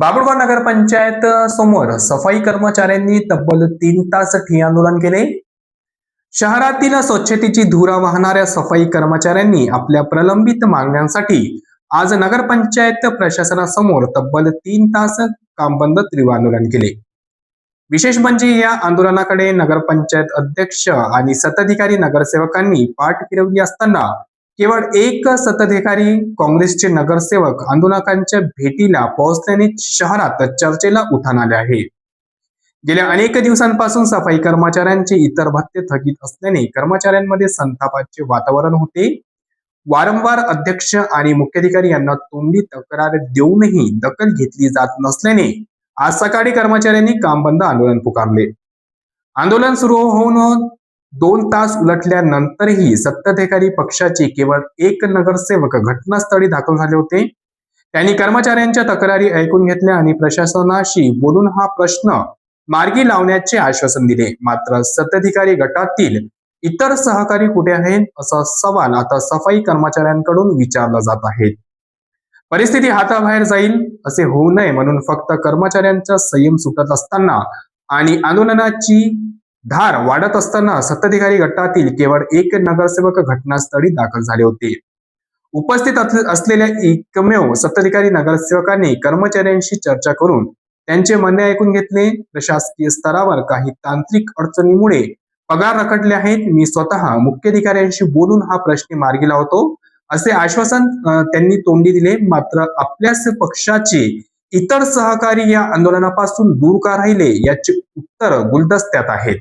बाबुळगाव नगरपंचायत समोर सफाई कर्मचाऱ्यांनी तब्बल तीन तास ठिय आंदोलन केले. शहरातील स्वच्छतेची धुरा वाहणाऱ्या सफाई कर्मचाऱ्यांनी आपल्या प्रलंबित मागण्यांसाठी आज नगरपंचायत प्रशासनासमोर तब्बल तीन तास कामबंद तीव्र आंदोलन केले. विशेष म्हणजे या आंदोलनाकडे नगरपंचायत अध्यक्ष आणि सत्ताधिकारी नगरसेवकांनी पाठ फिरवली असताना केवळ एक सत्ताधिकारी काँग्रेसचे नगरसेवक आंदोलकांच्या भेटीला पोहोचल्याने शहरात चर्चेला उठाण आले आहे. गेल्या अनेक दिवसांपासून सफाई कर्मचाऱ्यांचे इतर भत्ते थकीत असल्याने कर्मचाऱ्यांमध्ये संतापाचे वातावरण होते. वारंवार अध्यक्ष आणि मुख्याधिकारी यांना तोंडी तक्रार देऊनही दखल घेतली जात नसल्याने आज सकाळी कर्मचाऱ्यांनी काम बंद आंदोलन पुकारले. आंदोलन सुरू होऊन दोन तास उलटल्यानंतरही सत्ताधिकारी पक्षाचे केवळ एक नगरसेवक घटनास्थळी दाखल झाले होते. त्यांनी कर्मचाऱ्यांच्या तक्रारी ऐकून घेतल्या आणि प्रशासनाशी बोलून हा प्रश्न मार्गी लावण्याचे आश्वासन दिले. मात्र सत्ताधिकारी गटातील इतर सहकारी कुठे आहेत असा सवाल आता सफाई कर्मचाऱ्यांकडून विचारला जात आहे. परिस्थिती हाताबाहेर जाईल असे होऊ नये म्हणून फक्त कर्मचाऱ्यांचा संयम सुटत असताना आणि आंदोलनाची धार वाढत असताना सत्ताधिकारी गटातील केवळ एक नगरसेवक घटनास्थळी दाखल झाले होते. उपस्थित असलेल्या एकमेव सत्ताधिकारी नगरसेवकांनी कर्मचाऱ्यांशी चर्चा करून त्यांचे म्हणणे ऐकून घेतले. प्रशासकीय स्तरावर काही तांत्रिक अडचणीमुळे पगार रखडले आहेत. मी स्वतः मुख्याधिकाऱ्यांशी बोलून हा प्रश्न मार्गी लावतो. असे आश्वासन त्यांनी तोंडी दिले. मात्र आपल्याच पक्षाचे इतर सहकारी या आंदोलनापासून दूर का राहिले याचे उत्तर गुलदस्त्यात आहेत.